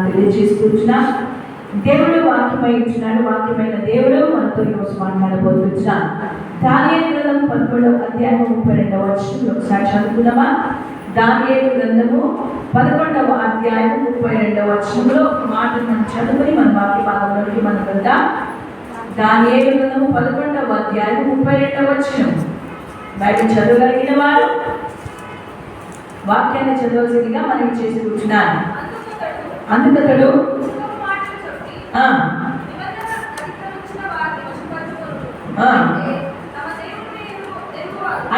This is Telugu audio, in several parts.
తెలియజేస్తున్నా దేవుడు వాక్యమై ఇచ్చినాడు వాక్యమైన దేవుడు మనతో ఈరోజు మాట్లాడబోతున్నా. దానియేలు గ్రంథం పదకొండవ అధ్యాయం ముప్పై రెండవ వచ్చిన ఒకసారి చదువుకుందామా? దానియేలు గ్రంథము పదకొండవ అధ్యాయం ముప్పై రెండవ వచనంలో ఒక మాట మనం చదువుకుని మన వాక్య భాగంలోకి మనం వెళ్దాం. దానియేలు గ్రంథము పదకొండవ అధ్యాయం ముప్పై రెండవ వచనం. బైబిల్ చదవగలిగిన వారు? వాక్యాన్ని చదవలసిందిగా మనం చేసి కూర్చున్నాను అందుకతడు.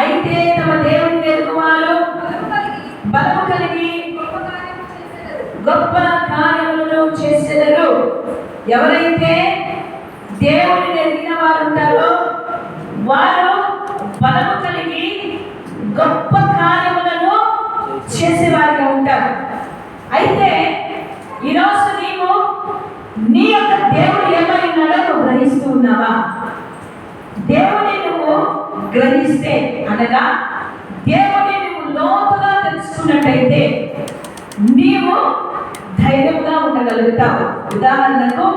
అయితే తమ దేవుని ఎరుగువారు బలము కలిగి గొప్ప కార్యములను చేసేదరు. ఎవరైతే దేవుని ఎరిగిన వారు ఉంటారో వారు బలము కలిగి గొప్ప కార్యములను చేసేవారిగా ఉంటారు. అయితే ఈరోజు నీవు నీ యొక్క దేవుడు ఏమైనాడో నువ్వు గ్రహిస్తూ ఉన్నావా దేవుని నువ్వు గ్రహిస్తే అనగా దేవుని నువ్వు లోతుగా తెలుసుకున్నట్టయితే నీవు ధైర్యంగా ఉండగలుగుతావు. ఉదాహరణకు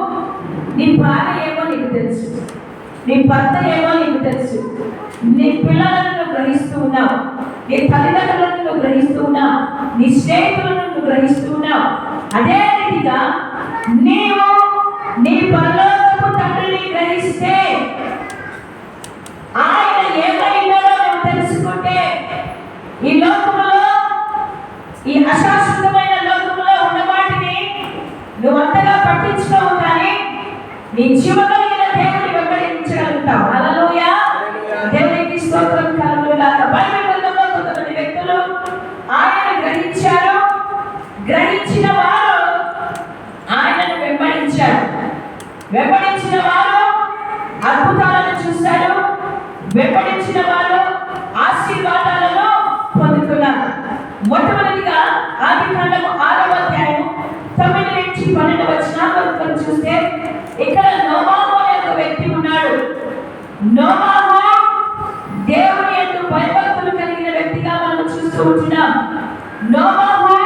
నీ భార్య ఏమో నీకు తెలుసు. నీ భర్త ఏమో నీకు తెలుసు. నీ పిల్లలను నువ్వు గ్రహిస్తూ ఉన్నావు. నీ తల్లిదండ్రులను నువ్వు గ్రహిస్తూ ఉన్నావు. నీ స్నేహితులను నువ్వు గ్రహిస్తూ ఉన్నావు. అదే రీతిగా ఈ అశాశ్వతమైన లోకములో ఉన్న వాటిని నువ్వు అంతగా పట్టించుకోవు కానీ నీ జీవగలిగిన దేవుని వెంబడించగలుగుతావు. హల్లెలూయా. దేవునికి స్తోత్రం కలుగుగాక బైబిల్ గ్రంథంలో కొంతమంది వ్యక్తులు ఆయన గ్రహించారు. గ్రహించిన వారు ఆయనను వెంబడించారు. వెంబడించిన వారు అద్భుతాలను చూశారు. వెంబడించిన వారు పన్నెండు చూస్తే ఇక్కడ నోమాహు అనే ఒక వ్యక్తి ఉన్నాడు. నోమాహు దేవుని ఎందు భయభక్తులు కలిగిన వ్యక్తిగా మనం చూస్తూ ఉంటున్నాం. నోమాహు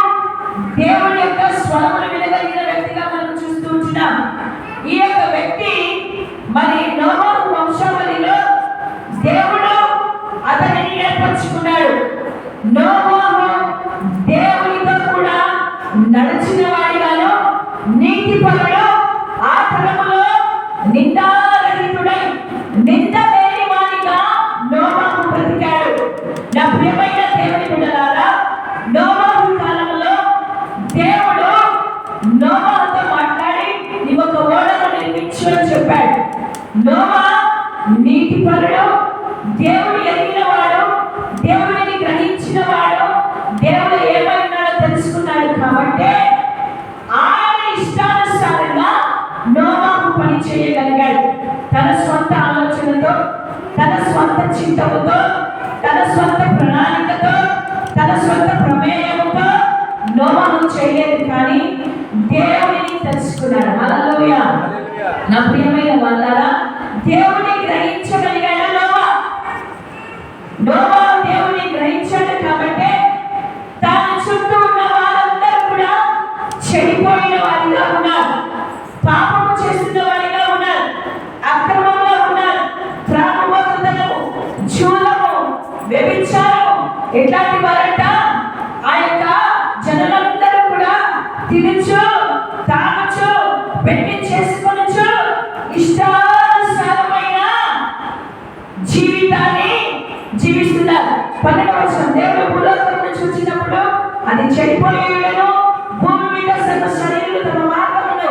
దేవుని యొక్క స్వరములు వినగలిగిన వ్యక్తిగా మనం చూస్తూ ఉంటున్నాం. ఈ యొక్క వ్యక్తి మరి నోమాహు వంశావళిలో దేవుడు అతనిని ఏర్పరచుకున్నాడు. నోమాహు నోవా నీతి పరుడు దేవుడు ఎదిగిన వాడు దేవుడిని గ్రహించిన వాడు దేవుడు ఏమైనాడో తెలుసుకున్నాడు కాబట్టి ఆయన ఇష్టానుసారంగా నోవాకు పని చేయగలిగాడు. తన స్వంత ఆలోచనతో తన స్వంత చింతముతో తన సొంత ప్రణాళికతో తన స్వంత ప్రమేయముతో నోవాను చేయలేదు కానీ దేవుడిని తెలుసుకున్నాడు. అలా నా ప్రియమైన వాళ్ళారా గ్రహించగలిగాడు నోవా నోవా దేవుని గ్రహించాడు కాబట్టి తన చుట్టూ ఉన్న వారందరూ కూడా చెడిపోయిన వారిగా ఉన్నారు. పాపము చేస్తున్న వారిగా ఉన్నారు. అక్రమంలో ఉన్నారు. ప్రాణభోతము చూలము వ్యభిచారము ఇట్లాంటి వారంట ఆ యొక్క జనులందరూ కూడా తినచ్చు పన్నెండవ దేవుడు భూలోకమును చూసినప్పుడు అది చెడిపోయేను. భూమి మీద సర్వ శరీరులు తమ మార్గమును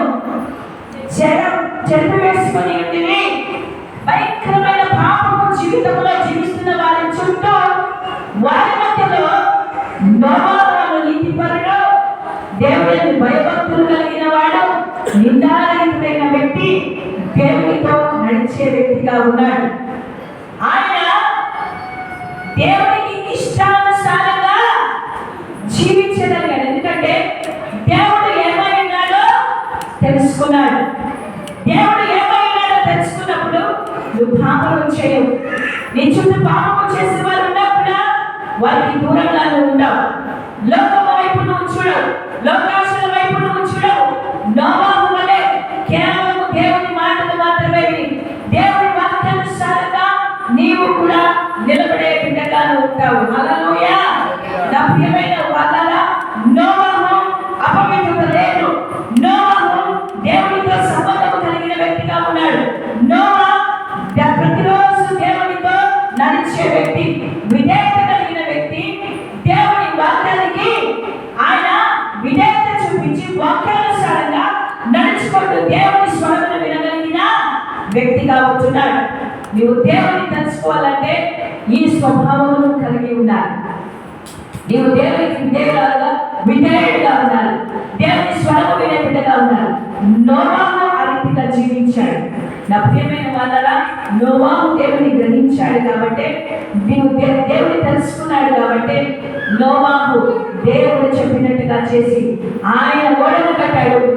చెర చెరిపివేసుకొని ఉండి భయంకరమైన పాపము జీవితంలో జీవిస్తున్న వారి చుట్టూ వారి మధ్యలో నోమాను నీతిపరుడు దేవుడిని భయభక్తులు కలిగిన వాడు నిందారహితుడైన వ్యక్తి దేవునితో నడిచే వ్యక్తిగా ఉన్నాడు. దేవుడు ఏమై తెలుసుకున్నాడు. దేవుడు ఏమై తెలుసుకున్నప్పుడు నువ్వు పాపము చేయవు. నీ చుట్టూ పాపము వాళ్ళు ఉన్నప్పుడు వారికి దూరంగా ఉండవు. లోకం వైపు నువ్వు చూడవు. లోకాశుల వైపు నువ్వు చూడవు. నోవాహు వలె కేవలం దేవుని మాటలు మాత్రమే దేవుని వాక్యానుసారంగా నీవు కూడా నిలబడే బిడ్డగా ఉంటావు. అలా నా ప్రియమైన వాళ్ళ నోవా వాక్యానుసారంగా నడుచుకుంటూ దేవుని స్వరమును వినగలిగిన వ్యక్తిగా ఉంటున్నాడు నీవు దేవుని తెలుసుకోవాలంటే ఈ స్వభావమును కలిగి ఉండాలి. నీవు దేవునికి విధేయురాలుగా విధేయుడిగా ఉండాలి. దేవుని స్వరము వినే బిడ్డగా ఉండాలి. నోవాహు ఆ రీతిగా జీవించాడు. నా ప్రియమైన వాళ్ళ నోవాహు దేవుని గ్రహించాడు కాబట్టి నీవు దేవుని తెలుసుకున్నాడు కాబట్టి నోవాహు దేవుడు చెప్పినట్టుగా చేసి ఆయన Cái.